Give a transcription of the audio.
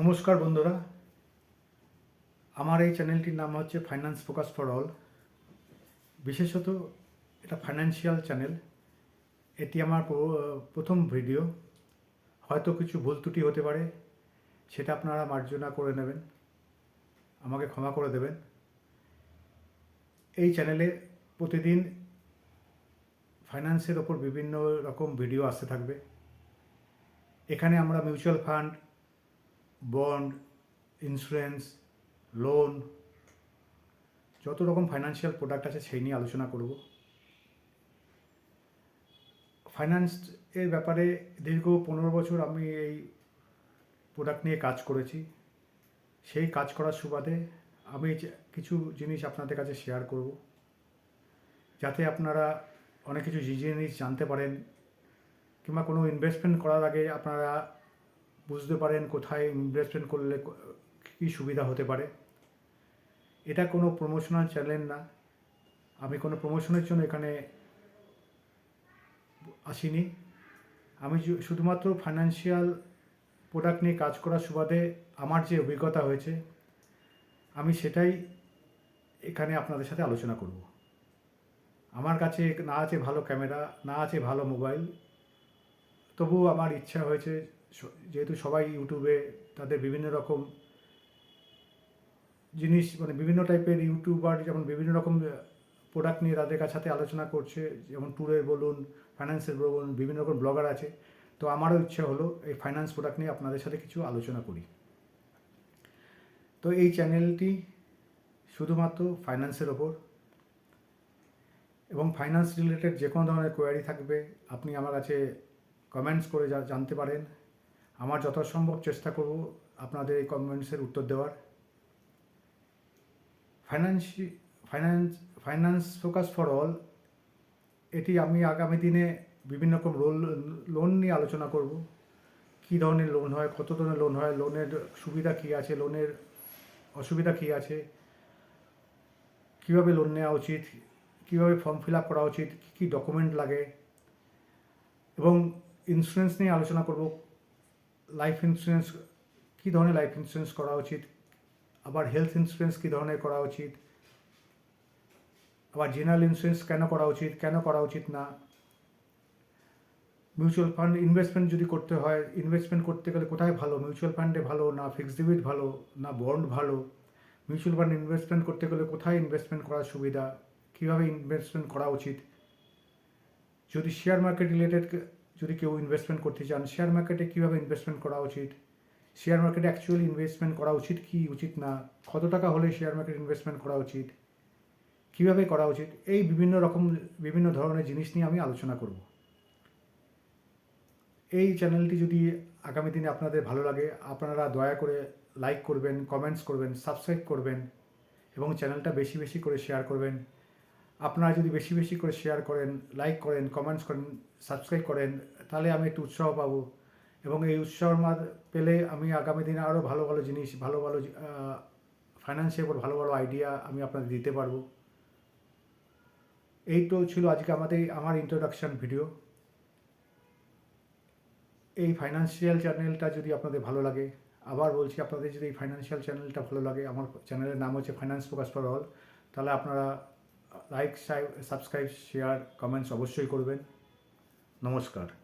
নমস্কার বন্ধুরা। আমার এই চ্যানেলটির নাম হচ্ছে ফাইন্যান্স ফোকাস ফর অল বিশেষত এটা ফাইন্যান্সিয়াল চ্যানেল এটি আমার প্রথম ভিডিও হয়তো কিছু ভুল ত্রুটি হতে পারে, সেটা আপনারা মার্জনা করে নেবেন। আমাকে ক্ষমা করে দেবেন। এই চ্যানেলে প্রতিদিন ফাইন্যান্সের ওপর বিভিন্ন রকম ভিডিও আসতে থাকবে। এখানে আমরা mutual fund bond insurance loan যত রকম ফাইন্যান্সিয়াল প্রোডাক্ট আছে সেই নিয়ে আলোচনা করব। ফাইন্যান্স এর ব্যাপারে দীর্ঘ পনেরো বছর আমি এই প্রোডাক্ট নিয়ে কাজ করেছি। সেই কাজ করার সুবাদে আমি কিছু জিনিস আপনাদের কাছে শেয়ার করব। যাতে আপনারা অনেক কিছু জিনিস জানতে পারেন কিংবা কোনো ইনভেস্টমেন্ট করার আগে আপনারা বুঝতে পারেন কোথায় ইনভেস্টমেন্ট করলে ক- সুবিধা হতে পারে। এটা কোনো প্রমোশনাল চ্যানেল না। আমি কোনো প্রমোশনের জন্য এখানে আসিনি। আমি শুধুমাত্র ফাইন্যান্সিয়াল প্রোডাক্ট নিয়ে কাজ করার সুবাদে আমার যে অভিজ্ঞতা হয়েছে, আমি সেটাই এখানে আপনাদের সাথে আলোচনা করব। আমার কাছে না আছে ভালো ক্যামেরা, না আছে ভালো মোবাইল, তবুও আমার ইচ্ছা হয়েছে যেহেতু সবাই ইউটিউবে তাদের বিভিন্ন রকম জিনিস মানে বিভিন্ন টাইপের ইউটিউবার যেমন বিভিন্ন রকম প্রোডাক্ট নিয়ে তাদের কাছে আলোচনা করছে, যেমন ট্যুরের বলুন, ফাইন্যান্সের বলুন, বিভিন্ন রকম ব্লগার আছে, তো আমারও ইচ্ছা হলো এই ফাইন্যান্স প্রোডাক্ট নিয়ে আপনাদের সাথে কিছু আলোচনা করি। তো এই চ্যানেলটি শুধুমাত্র ফাইন্যান্সের ওপর এবং ফাইন্যান্স রিলেটেড যে কোনো ধরনের কোয়ারি থাকবে, আপনি আমার কাছে কমেন্টস করে জানতে পারেন। আমার যথাসম্ভব চেষ্টা করব আপনাদের এই কমেন্টসের উত্তর দেওয়ার। Finance finance finance focus for all এটি আমি আগামী দিনে বিভিন্ন রকম রোল লোন নিয়ে আলোচনা করব। কী ধরনের লোন হয়, কত ধরনের লোন হয় লোনের সুবিধা কী আছে লোনের অসুবিধা কী আছে, কীভাবে লোন নেওয়া উচিত, কীভাবে ফর্ম ফিল আপ করা উচিত, কী কী ডকুমেন্ট লাগে, এবং ইন্স্যুরেন্স নিয়ে আলোচনা করব। লাইফ ইন্স্যুরেন্স কী ধরনের লাইফ ইন্স্যুরেন্স করা উচিত? আবার হেলথ ইন্স্যুরেন্স কী ধরনের করা উচিত? আবার জেনারেল ইন্স্যুরেন্স কেন করা উচিত? কেন করা উচিত না? মিউচুয়াল ফান্ড ইনভেস্টমেন্ট যদি করতে হয় ইনভেস্টমেন্ট করতে গেলে কোথায় ভালো? মিউচুয়াল ফান্ডে ভালো না ফিক্সড ডিপিট ভালো না বন্ড ভালো? মিউচুয়াল ফান্ড ইনভেস্টমেন্ট করতে গেলে কোথায় ইনভেস্টমেন্ট করার সুবিধা? কীভাবে ইনভেস্টমেন্ট করা উচিত? যদি শেয়ার মার্কেট রিলেটেড যদি কেউ ইনভেস্টমেন্ট করতে চান শেয়ার মার্কেটে কীভাবে ইনভেস্টমেন্ট করা উচিত? শেয়ার মার্কেটে অ্যাকচুয়ালি ইনভেস্টমেন্ট করা উচিত কি, উচিত না? কত টাকা হলে শেয়ার মার্কেট ইনভেস্টমেন্ট করা উচিত? কীভাবে করা উচিত? এই বিভিন্ন রকম, বিভিন্ন ধরনের জিনিস নিয়ে আমি আলোচনা করব। এই চ্যানেলটি যদি আগামী দিনে আপনাদের ভালো লাগে, আপনারা দয়া করে লাইক করবেন কমেন্টস করবেন সাবস্ক্রাইব করবেন এবং চ্যানেলটা বেশি বেশি করে শেয়ার করবেন। আপনারা যদি বেশি বেশি করে শেয়ার করেন লাইক করেন কমেন্টস করেন সাবস্ক্রাইব করেন, তাহলে আমি একটু উৎসাহ পাবো। এবং এই উৎসাহ পেলে আমি আগামী দিনে আরও ভালো ভালো জিনিস, ভালো ভালো ফাইন্যান্সের উপর ভালো ভালো আইডিয়া আমি আপনাদের দিতে পারব। এই তো ছিল আজকে আমাদের, আমার ইন্ট্রোডাকশন ভিডিও এই ফাইন্যান্সিয়াল চ্যানেলটা যদি আপনাদের ভালো লাগে, আবার বলছি আপনাদের যদি এই ফাইন্যান্সিয়াল চ্যানেলটা ভালো লাগে, আমার চ্যানেলের নাম হচ্ছে ফাইন্যান্স ফোকাস ফর অল তাহলে আপনারা লাইক সাবস্ক্রাইব শেয়ার কমেন্টস অবশ্যই করবেন। নমস্কার।